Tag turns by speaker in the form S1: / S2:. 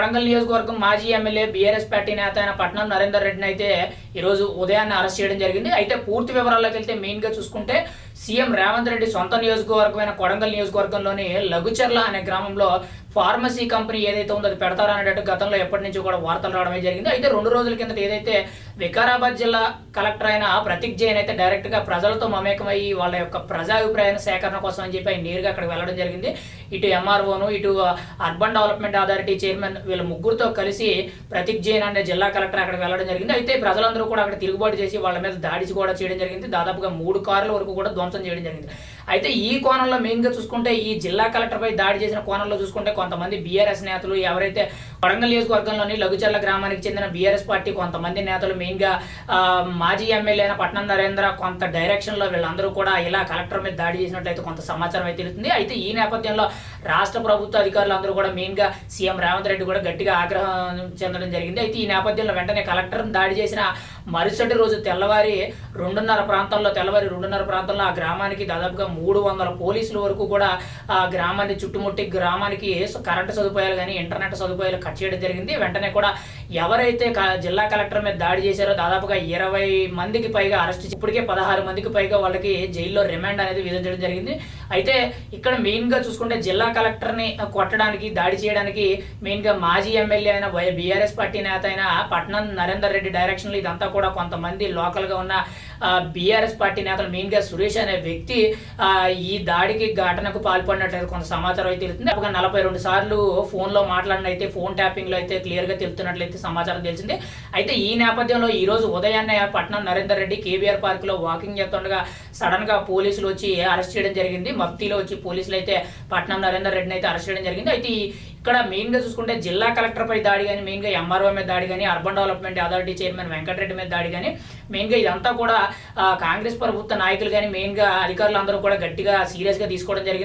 S1: వరంగల్ నియోజకవర్గం మాజీ MLA BRS party నేత అయిన పట్నం నరేందర్ రెడ్డిని అయితే ఈరోజు ఉదయాన్నే అరెస్ట్ చేయడం జరిగింది. అయితే పూర్తి వివరాల్లోకి వెళ్తే మెయిన్గా చూసుకుంటే సీఎం రేవంత్ రెడ్డి సొంత నియోజకవర్గమైన కొడంగల్ నియోజకవర్గంలోని లఘుచర్ల అనే గ్రామంలో ఫార్మసీ కంపెనీ ఏదైతే ఉందో అది పెడతారనేటట్టు గతంలో ఎప్పటి నుంచి కూడా వార్తలు రావడమే జరిగింది. అయితే రెండు రోజుల కిందట ఏదైతే వికారాబాద్ జిల్లా కలెక్టర్ అయిన ప్రతీక్ జైన్ అయితే డైరెక్ట్గా ప్రజలతో మమేకమయ్యి వాళ్ళ యొక్క ప్రజాభిప్రాయాన్ని సేకరణ కోసం అని చెప్పి ఆయన నేరుగా అక్కడికి వెళ్ళడం జరిగింది. ఇటు ఎంఆర్ఓను ఇటు అర్బన్ డెవలప్మెంట్ అథారిటీ చైర్మన్ వీళ్ళ ముగ్గురుతో కలిసి ప్రతీక్ జైన్ అనే జిల్లా కలెక్టర్ అక్కడికి వెళ్ళడం జరిగింది. అయితే ప్రజలందరూ కూడా అక్కడ తిరుగుబాటు చేసి వాళ్ళ మీద దాడి కూడా చేయడం జరిగింది. దాదాపుగా మూడు కార్ల వరకు కూడా ధ్వంసం చేయడం జరిగింది. అయితే ఈ కోణంలో మెయిన్గా చూసుకుంటే ఈ జిల్లా కలెక్టర్పై దాడి చేసిన కోణంలో చూసుకుంటే కొంతమంది బీఆర్ఎస్ నేతలు ఎవరైతే వరంగల్ నియోజకవర్గంలోని లఘుచర్ల గ్రామానికి చెందిన బీఆర్ఎస్ పార్టీ కొంతమంది నేతలు మెయిన్గా మాజీ ఎమ్మెల్యే అయిన పట్నం నరేంద్ర కొంత డైరెక్షన్లో వీళ్ళందరూ కూడా ఇలా కలెక్టర్ మీద దాడి చేసినట్లయితే కొంత సమాచారం అయితే తెలుస్తుంది. అయితే ఈ నేపథ్యంలో రాష్ట్ర ప్రభుత్వ అధికారులు అందరూ కూడా మెయిన్గా సీఎం రేవంత్ రెడ్డి కూడా గట్టిగా ఆగ్రహం చెందడం జరిగింది. అయితే ఈ నేపథ్యంలో వెంటనే కలెక్టర్ దాడి చేసిన మరుసటి రోజు తెల్లవారి రెండున్నర ప్రాంతంలో తెల్లవారి రెండున్నర ప్రాంతంలో ఆ గ్రామానికి దాదాపుగా మూడు వందల పోలీసుల వరకు కూడా ఆ గ్రామాన్ని చుట్టుముట్టి గ్రామానికి కరెంటు సదుపాయాలు కానీ ఇంటర్నెట్ సదుపాయాలు కట్ చేయడం జరిగింది. వెంటనే కూడా ఎవరైతే క- జిల్లా కలెక్టర్ మీద దాడి చేశారో దాదాపుగా ఇరవై మందికి పైగా అరెస్ట్ ఇప్పటికే పదహారు మందికి పైగా వాళ్ళకి జైల్లో రిమాండ్ అనేది విధించడం జరిగింది. అయితే ఇక్కడ మెయిన్గా చూసుకుంటే జిల్లా కలెక్టర్ని కొట్టడానికి దాడి చేయడానికి మెయిన్గా మాజీ ఎమ్మెల్యే అయిన బీఆర్ఎస్ పార్టీ నేత అయిన పట్నం నరేందర్ రెడ్డి డైరెక్షన్లో ఇదంతా కూడా కొంతమంది లోకల్గా ఉన్న బీఆర్ఎస్ పార్టీ నేతలు మెయిన్గా సురేష్ అనే వ్యక్తి ఈ దాడికి ఘటనకు పాల్పడినట్లయితే కొంత సమాచారం అయితే తెలుస్తుంది. ఒక నలభై రెండు సార్లు ఫోన్లో మాట్లాడిన అయితే ఫోన్ ట్యాపింగ్లో అయితే క్లియర్గా తెలుస్తున్నట్లయితే సమాచారం తెలిసింది. అయితే ఈ నేపథ్యంలో ఈ రోజు ఉదయాన్నే పట్నం నరేందర్ రెడ్డి కేబీఆర్ పార్క్లో వాకింగ్ చేస్తుండగా సడన్గా పోలీసులు వచ్చి అరెస్ట్ చేయడం జరిగింది. మఫ్తీలో వచ్చి పోలీసులు అయితే పట్నం నరేందర్ రెడ్డిని అయితే అరెస్ట్ చేయడం జరిగింది. అయితే ఇక్కడ మెయిన్గా చూసుకుంటే జిల్లా కలెక్టర్ పై దాడి కానీ మెయిన్గా ఎంఆర్ఓ మీద దాడి కానీ urban development authority chairman Venkatareddy మీద దాడి కానీ మెయిన్గా ఇదంతా కూడా కాంగ్రెస్ ప్రభుత్వ నాయకులు కానీ మెయిన్గా అధికారులు అందరూ కూడా గట్టిగా సీరియస్గా తీసుకోవడం జరిగింది.